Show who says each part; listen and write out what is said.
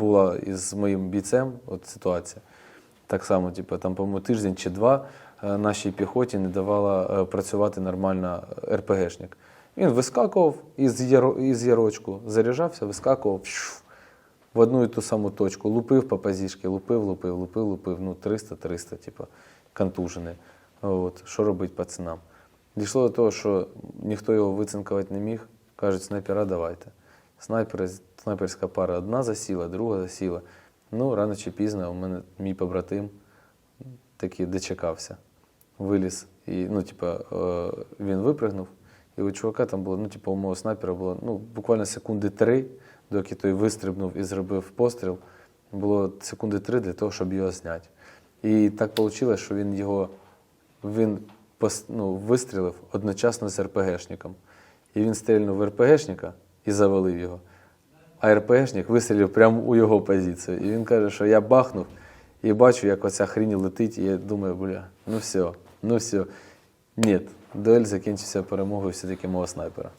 Speaker 1: була із моїм бійцем, от ситуація. Так само, типу, там, по-моєму, тиждень чи два е, нашій піхоті не давала е, працювати нормально е, РПГшник. Він вискакував із, із ярочку, заряджався, вискакував щу, в одну і ту саму точку, лупив по позішки, лупив, лупив, лупив, лупив. Ну, 300-300, типу, контужений. От, що робити пацанам? Дійшло до того, що ніхто його вицинкувати не міг. Кажуть, снайпера давайте. Снайпери, снайперська пара одна засіла, друга засіла. Ну, рано чи пізно у мене мій побратим таки дочекався. Виліз. І, ну, типа, е, він випригнув, і у чувака там було, ну, типу, у мого снайпера було ну, буквально секунди три, доки той вистрибнув і зробив постріл. Було секунди три для того, щоб його зняти. І так вийшло, що він його він ну, вистрілив одночасно з РПГшником. І він стрільнув в РПГшника і завалив його. А РПшник вистрілив прямо у його позицію. І він каже, що я бахнув і бачу, як оця хрінь летить, і я думаю, бля, ну все, ну все. Ні, дуель закінчився перемогою все-таки мого снайпера.